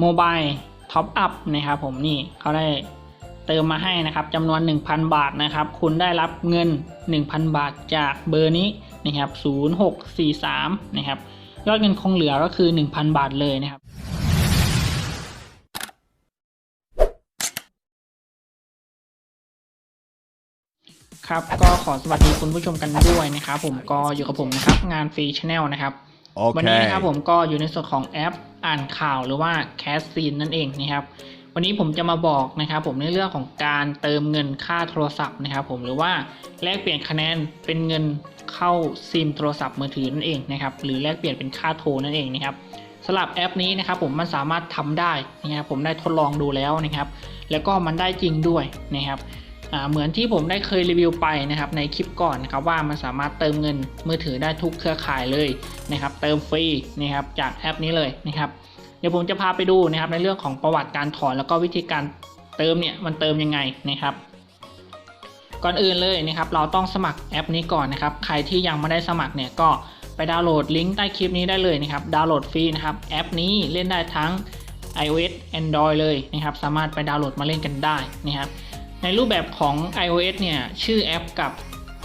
โมบายท็อปอัพนะครับผมนี่เขาได้เติมมาให้นะครับจำนวน 1,000 บาทนะครับ คุณได้รับเงิน 1,000 บาทจากเบอร์นี้นะครับ0643นะครับยอดเงินคงเหลือก็คือ 1,000 บาทเลยนะครับครับก็ขอสวัสดีคุณผู้ชมกันด้วยนะครับผมก็อยู่กับผมนะครับงานฟรีชแนลนะครับวันนี้ Okay. นะครับผมก็อยู่ในส่วนของแอป อ่านข่าวหรือว่าแคสซีนนั่นเองนะครับ วันนี้ผมจะมาบอกนะครับ ผมในเรื่องของการเติมเงินค่าโทรศัพท์นะครับ ผมหรือว่าแลกเปลี่ยนคะแนนเป็นเงินเข้าซิมโทรศัพท์มือถือนั่นเองนะครับ หรือแลกเปลี่ยนเป็นค่าโทรนั่นเองนะครับสำหรับแอปนี้นะครับผมมันสามารถทำได้นะครับผมได้ทดลองดูแล้วนะครับ แล้วก็มันได้จริงด้วยนะครับ เหมือนที่ผมได้เคยรีวิวไปนะครับในคลิปก่อนนะครับว่ามันสามารถเติมเงินมือถือได้ทุกเครือข่ายเลยนะครับเติมฟรีนะครับจากแอปนี้เลยนะครับเดี๋ยวผมจะพาไปดูนะครับในเรื่องของประวัติการถอนแล้วก็วิธีการเติมเนี่ยมันเติมยังไงนะครับ ก่อนอื่นเลยนะครับเราต้องสมัครแอปนี้ก่อนนะครับใครที่ยังไม่ได้สมัครเนี่ยก็ไปดาวน์โหลดลิงก์ใต้คลิปนี้ได้เลยนะครับดาวน์โหลดฟรีนะครับแอปนี้เล่นได้ทั้ง iOS Android เลยนะครับสามารถไปดาวน์โหลดมาเล่นกันได้นะครับ ในรูปแบบของ iOS เนี่ยชื่อแอปกับ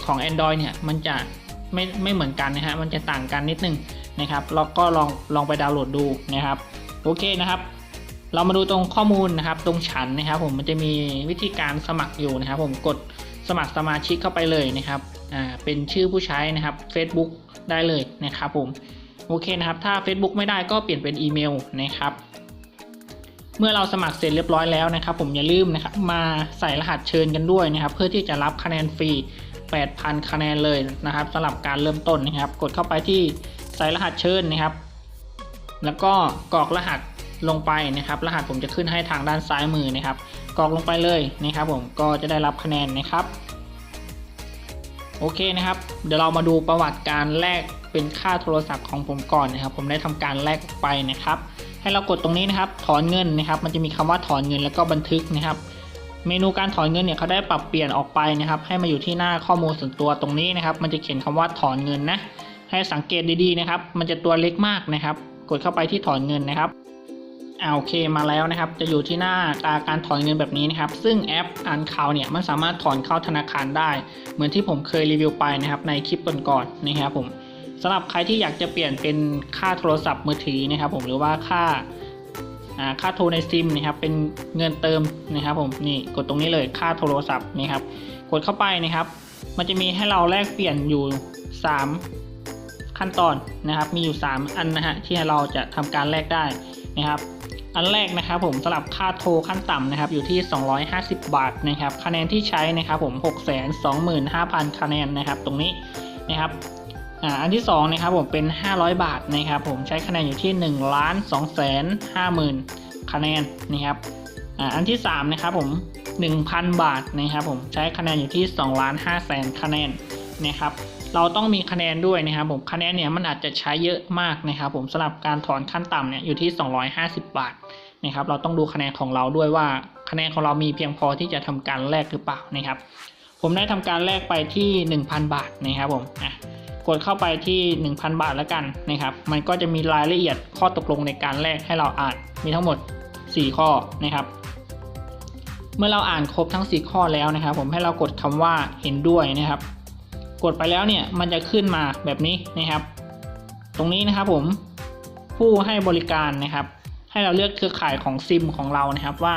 ของ Android เนี่ยมันจะไม่ไม่เหมือนกันนะฮะมันจะต่างกันนิดนึงนะครับแล้วก็ลองลองไปดาวน์โหลดดูนะครับโอเคนะครับ เรามาดูตรงข้อมูลนะครับ ตรงฉันนะครับ ผมมันจะมีวิธีการสมัครอยู่นะครับ ผมกดสมัครสมาชิกเข้าไปเลยนะครับอ่าเป็นชื่อผู้ใช้นะครับ Facebook ได้เลยนะครับผมโอเคนะครับ ถ้า Facebook ไม่ได้ก็เปลี่ยนเป็นอีเมลนะครับ เมื่อเราสมัครเสร็จเรียบร้อยแล้วนะครับ ผมอย่าลืมนะครับมาใส่รหัสเชิญกันด้วยนะครับ เพื่อที่จะรับคะแนนฟรี 8,000 คะแนนเลยนะครับสำหรับการเริ่มต้นนะครับ กดเข้าไปที่ใส่รหัสเชิญนะครับ แล้วก็กรอกรหัสลงไปนะครับ รหัสผมจะขึ้นให้ทางด้านซ้ายมือนะครับ กรอกลงไปเลยนะครับ ผมก็จะได้รับคะแนนนะครับโอเคนะครับ เดี๋ยวเรามาดูประวัติการแลกเป็นค่าโทรศัพท์ของผมก่อนนะครับ ผมได้ทำการแลกออกไปนะครับ ให้เรากดตรงนี้นะครับ ถอนเงินนะครับ มันจะมีคำว่าถอนเงินแล้วก็บันทึกนะครับ เมนูการถอนเงินเนี่ยเขาได้ปรับเปลี่ยนออกไปนะครับ ให้มาอยู่ที่หน้าข้อมูลส่วนตัวตรงนี้นะครับ มันจะเขียนคำว่าถอนเงินนะ ให้สังเกตดีๆนะครับ มันจะตัวเล็กมากนะครับ กดเข้าไปที่ถอนเงินนะครับอาโอเคมาแล้วนะครับ จะอยู่ที่หน้าตาการถอนเงินแบบนี้นะครับ ซึ่งแอปอ่านข่าวเนี่ยมันสามารถถอนเข้าธนาคารได้ เหมือนที่ผมเคยรีวิวไปนะครับในคลิปก่อนๆนะครับผม สำหรับใครที่อยากจะเปลี่ยนเป็นค่าโทรศัพท์มือถือนะครับ ผมหรือว่าค่าค่าโทรในซิมนะครับเป็นเงินเติมนะครับผมนี่กดตรงนี้เลยค่าโทรศัพท์นี่ครับ กดเข้าไปนะครับ มันจะมีให้เราแลกเปลี่ยนอยู่ 3 ขั้นตอนนะครับ มีอยู่ 3 อันนะฮะที่เราจะทำการแลกได้นะครับ อันแรกนะครับผมสำหรับค่าโทรขั้นต่ำนะครับอยู่ที่ 250 บาทนะครับคะแนนที่ใช้นะครับผม 625,000 คะแนนนะครับ ตรงนี้นะครับ อ่าอันที่2นะครับผมเป็น 500 บาทนะครับผมใช้คะแนนอยู่ที่1ล้าน2แสน50,000คะแนนนะครับอ่าอันที่3นะครับผม1,000 บาทนะครับผมใช้คะแนนอยู่ที่2ล้าน5แสนคะแนนนะครับเราต้องมีคะแนนด้วยนะครับผมคะแนนเนี่ยมันอาจจะใช้เยอะมากนะครับผมสำหรับการถอนขั้นต่ำเนี่ยอยู่ที่ 250 บาทนะครับเราต้องดูคะแนนของเราด้วยว่าคะแนนของเรามีเพียงพอที่จะทำการแลกหรือเปล่านะครับ ผมได้ทำการแลกไปที่ 1,000 บาทนะครับผมอะ กดเข้าไปที่ 1,000 บาทแล้วกันนะครับ มันก็จะมีรายละเอียดข้อตกลงในการแลกให้เราอ่านมีทั้งหมด 4 ข้อนะครับ เมื่อเราอ่านครบทั้ง 4 ข้อแล้วนะครับ ผมให้เรากดคำว่าเห็นด้วยนะครับ กดไปแล้วเนี่ยมันจะขึ้นมาแบบนี้นะครับ ตรงนี้นะครับผมผู้ให้บริการนะครับ ให้เราเลือกเครือข่ายของซิมของเรานะครับว่า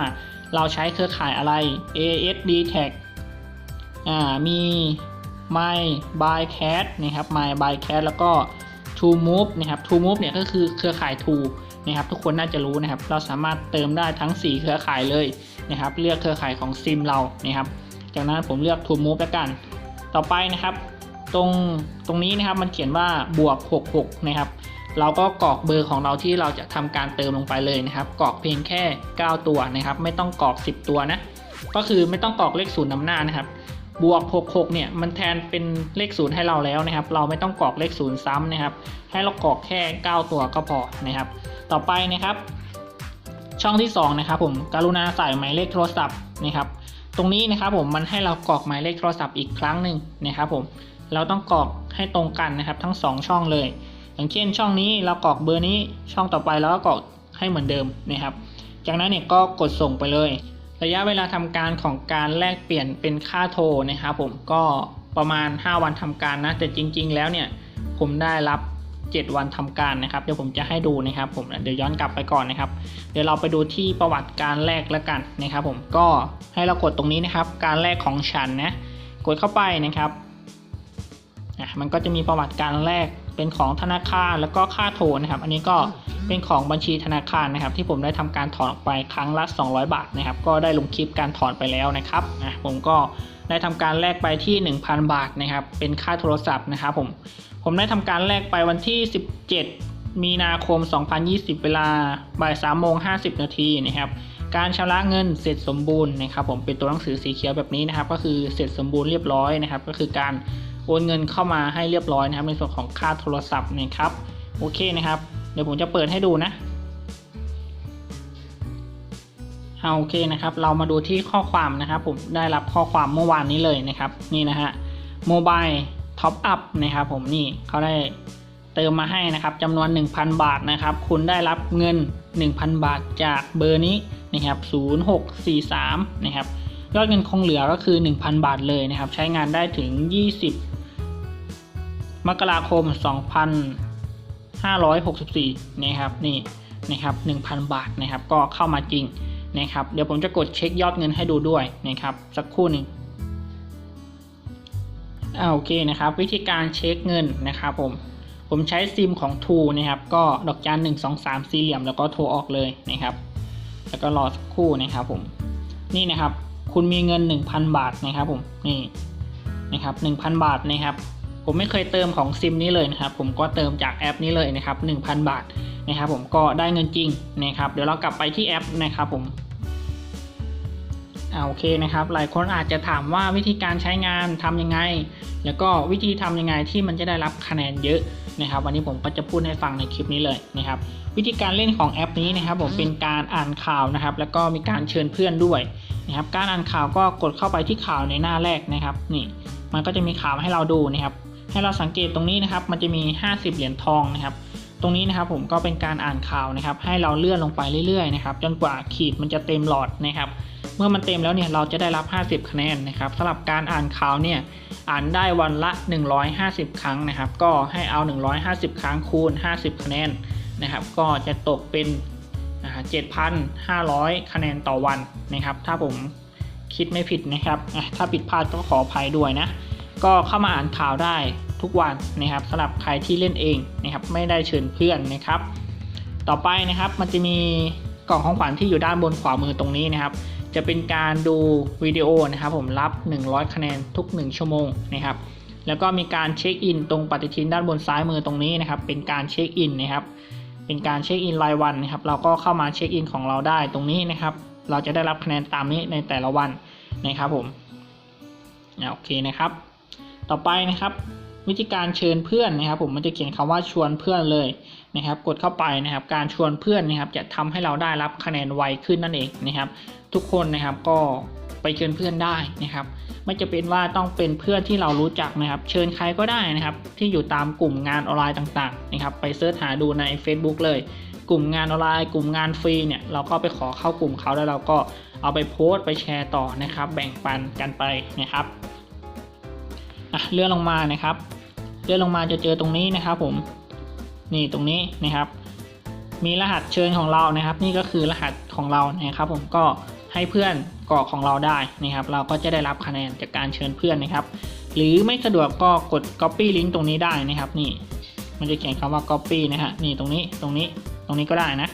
เราใช้เครือข่ายอะไร AS d t a g อ่ามี My by Cat นะครับ My by Cat แล้วก็ To Move นะครับ To Move เนี่ยก็คือเครือข่าย To นะครับทุกคนน่าจะรู้นะครับ เราสามารถเติมได้ทั้ง 4 เครือข่ายเลยนะครับ เลือกเครือข่ายของซิมเรานะครับ จากนั้นผมเลือก To Move แล้วกัน ต่อไปนะครับ ตรงตรงนี้นะครับมันเขียนว่าบวก 66 นะครับ เราก็กรอกเบอร์ของเราที่เราจะทำการเติมลงไปเลยนะครับ กรอกเพียงแค่ 9 ตัวนะครับ ไม่ต้องกรอก 10 ตัวนะ ก็คือไม่ต้องกรอกเลขศูนย์นำหน้านะครับ บวก 66 เนี่ย มันแทนเป็นเลขศูนย์ให้เราแล้วนะครับ เราไม่ต้องกรอกเลขศูนย์ซ้ำนะครับ ให้เรากรอกแค่ 9 ตัวก็พอนะครับ ต่อไปนะครับ ช่องที่ 2 นะครับ ผมกรุณาใส่หมายเลขโทรศัพท์นะครับ ตรงนี้นะครับผมมันให้เรากรอกหมายเลขโทรศัพท์อีกครั้งหนึ่งนะครับผม เราต้องกรอกให้ตรงกันนะครับ ทั้ง 2 ช่องเลย อย่างเช่นช่องนี้เรากรอกเบอร์นี้ ช่องต่อไปเราก็กรอกให้เหมือนเดิมนะครับ จากนั้นเนี่ยก็กดส่งไปเลย ระยะเวลาทำการของการแลกเปลี่ยนเป็นค่าโทรนะครับผมก็ประมาณ 5 วันทำการนะ แต่จริง ๆ แล้วเนี่ยผมได้รับ 7 วันทำการนะครับ เดี๋ยวผมจะให้ดูนะครับผมเดี๋ยวย้อนกลับไปก่อนนะครับ เดี๋ยวเราไปดูที่ประวัติการแลกแล้วกันนะครับ ผมก็ให้เรากดตรงนี้นะครับ การแลกของฉันนะกดเข้าไปนะครับอะมันก็จะมีประวัติการแลก เป็นของธนาคารแล้วก็ค่าโทรนะครับ อันนี้ก็เป็นของบัญชีธนาคารนะครับ ที่ผมได้ทำการถอนออกไปครั้งละ 200 บาทนะครับ ก็ได้ลงคลิปการถอนไปแล้วนะครับอะผมก็ได้ทำการแลกไปที่ 1,000 บาทนะครับ เป็นค่าโทรศัพท์นะครับผมผมได้ทำการแลกไปวันที่ 17 มีนาคม 2020 เวลาบ่าย3โมง50 นาทีนะครับการชำระเงินเสร็จสมบูรณ์นะครับ ผมเป็นตัวหนังสือสีเขียวแบบนี้นะครับ ก็คือเสร็จสมบูรณ์เรียบร้อยนะครับ ก็คือการ โอนเงินเข้ามาให้เรียบร้อยนะครับ ในส่วนของค่าโทรศัพท์นะครับ โอเคนะครับ เดี๋ยวผมจะเปิดให้ดูนะเอาโอเคนะครับ เรามาดูที่ข้อความนะครับ ผมได้รับข้อความเมื่อวานนี้เลยนะครับ นี่นะฮะโมบายท็อปอัพนะครับ ผมนี่เขาได้เติมมาให้นะครับจำนวน 1,000 บาทนะครับ คุณได้รับเงิน 1,000 บาทจากเบอร์นี้นะครับ0643นะครับยอดเงินคงเหลือก็คือ 1,000 บาทเลยนะครับ ใช้งานได้ถึง 20 มกราคม 2564นะครับนี่นะครับ1,000 บาทนะครับก็เข้ามาจริงนะครับเดี๋ยวผมจะกดเช็คยอดเงินให้ดูด้วยนะครับสักครู่หนึ่งอ่าโอเคนะครับวิธีการเช็คเงินนะครับผมผมใช้ซิมของ t ูนะครับก็ดอกจันหนึ่งสองสามสี่เหลี่ยมแล้วก็โทรออกเลยนะครับ แล้วก็รอสักครู่นะครับผมนี่นะครับ คุณมีเงิน 1,000 บาทนะครับผมนี่นะครับ1,000 บาทนะครับ ผมไม่เคยเติมของซิมนี้เลยนะครับ ผมก็เติมจากแอปนี้เลยนะครับ 1,000 บาทนะครับผมก็ได้เงินจริงนะครับ เดี๋ยวเรากลับไปที่แอปนะครับผมอ่าโอเคนะครับ หลายคนอาจจะถามว่าวิธีการใช้งานทำยังไง แล้วก็วิธีทำยังไงที่มันจะได้รับคะแนนเยอะนะครับ วันนี้ผมก็จะพูดให้ฟังในคลิปนี้เลยนะครับ วิธีการเล่นของแอปนี้นะครับ ผมเป็นการอ่านข่าวนะครับ แล้วก็มีการเชิญเพื่อนด้วยนะครับ การอ่านข่าวก็กดเข้าไปที่ข่าวในหน้าแรกนะครับ นี่ มันก็จะมีข่าวให้เราดูนะครับ ให้เราสังเกตตรงนี้นะครับ มันจะมี 50 เหรียญทองนะครับ ตรงนี้นะครับผมก็เป็นการอ่านข่าวนะครับ ให้เราเลื่อนลงไปเรื่อยๆนะครับ จนกว่าขีดมันจะเต็มหลอดนะครับ เมื่อมันเต็มแล้วเนี่ยเราจะได้รับ 50 คะแนนนะครับสำหรับการอ่านข่าวเนี่ยอ่านได้วันละ 150 ครั้งนะครับ ก็ให้เอา 150 ครั้งคูณ 50 คะแนนนะครับ ก็จะตกเป็น7,500 คะแนนต่อวันนะครับ ถ้าผมคิดไม่ผิดนะครับ ถ้าผิดพลาดก็ขออภัยด้วยนะ ก็เข้ามาอ่านข่าวได้ทุกวันนะครับสำหรับใครที่เล่นเองนะครับไม่ได้เชิญเพื่อนนะครับ ต่อไปนะครับมันจะมีกล่องของขวัญที่อยู่ด้านบนขวามือตรงนี้นะครับ จะเป็นการดูวิดีโอนะครับ ผมรับ 100 คะแนนทุก 1 ชั่วโมงนะครับ แล้วก็มีการเช็คอินตรงปฏิทินด้านบนซ้ายมือตรงนี้นะครับ เป็นการเช็คอินนะครับ เป็นการเช็คอินรายวันนะครับ เราก็เข้ามาเช็คอินของเราได้ตรงนี้นะครับ เราจะได้รับคะแนนตามนี้ในแต่ละวันนะครับผมโอเคนะครับ ต่อไปนะครับ วิธีการเชิญเพื่อนนะครับ ผมมันจะเขียนคำว่าชวนเพื่อนเลยนะครับ กดเข้าไปนะครับ การชวนเพื่อนนะครับ จะทำให้เราได้รับคะแนนไวขึ้นนั่นเองนะครับ ทุกคนนะครับก็ไปเชิญเพื่อนได้นะครับ ไม่จะเป็นว่าต้องเป็นเพื่อนที่เรารู้จักนะครับ เชิญใครก็ได้นะครับ ที่อยู่ตามกลุ่มงานออนไลน์ต่างๆ นะครับ ไปเสิร์ชหาดูใน Facebook เลย กลุ่มงานออนไลน์ กลุ่มงานฟรีเนี่ยเราก็ไปขอเข้ากลุ่มเขาแล้วเราก็เอาไปโพสต์ไปแชร์ต่อนะครับ แบ่งปันกันไปนะครับ อะเลื่อนลงมานะครับ เลื่อนลงมาจะเจอตรงนี้นะครับผมนี่ตรงนี้นะครับ มีรหัสเชิญของเรานะครับ นี่ก็คือรหัสของเรานะครับผมก็ให้เพื่อนกรอกของเราได้นะครับ เราก็จะได้รับคะแนนจากการเชิญเพื่อนนะครับ หรือไม่สะดวกก็กด copy link ตรงนี้ได้นะครับ นี่ มันจะเขียนคำว่า copy นะฮะนี่ตรงนี้ตรงนี้ตรงนี้ก็ได้นะ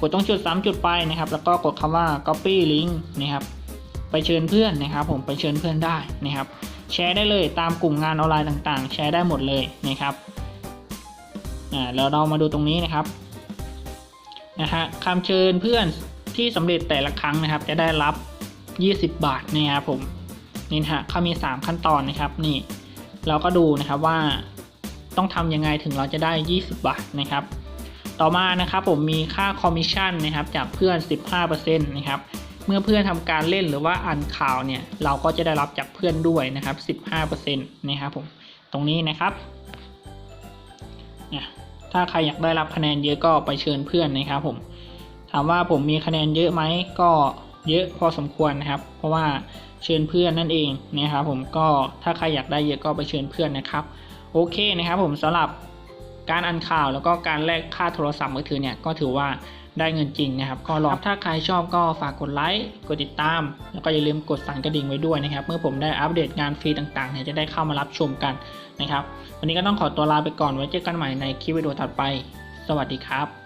กดตรงจุด3จุดไปนะครับ แล้วก็กดคำว่า copy link นะครับ ไปเชิญเพื่อนนะครับ ผมไปเชิญเพื่อนได้นะครับ แชร์ได้เลยตามกลุ่มงานออนไลน์ต่างๆ แชร์ได้หมดเลยนะครับอ่าแล้วเรามาดูตรงนี้นะครับนะฮะคำเชิญเพื่อนที่สำเร็จแต่ละครั้งนะครับ จะได้รับ 20 บาทนะครับผมนี่ฮะเขามี 3 ขั้นตอนนะครับนี่เราก็ดูนะครับว่าต้องทำยังไงถึงเราจะได้ 20 บาทนะครับ ต่อมานะครับผมมีค่าคอมมิชชั่นนะครับจากเพื่อน 15%นะครับ เมื่อเพื่อนทำการเล่นหรือว่าอ่านข่าวเนี่ยเราก็จะได้รับจากเพื่อนด้วยนะครับ 15%นะครับผมตรงนี้นะครับถ้าใครอยากได้รับคะแนนเยอะก็ไปเชิญเพื่อนนะครับผมถามว่าผมมีคะแนนเยอะไหมก็เยอะพอสมควรนะครับ เพราะว่าเชิญเพื่อนนั่นเองนะครับผมก็ถ้าใครอยากได้เยอะก็ไปเชิญเพื่อนนะครับ โอเคนะครับผมสำหรับการอ่านข่าวแล้วก็การแลกค่าโทรศัพท์มือถือเนี่ยก็ถือว่า ได้เงินจริงนะครับ ก็ลองถ้าใครชอบก็ฝากกดไลค์กดติดตาม แล้วก็อย่าลืมกดสั่นกระดิ่งไว้ด้วยนะครับ เมื่อผมได้อัปเดตงานฟรีต่างๆเนี่ยจะได้เข้ามารับชมกันนะครับ วันนี้ก็ต้องขอตัวลาไปก่อนไว้เจอกันใหม่ในคลิปวิดีโอถัดไป สวัสดีครับ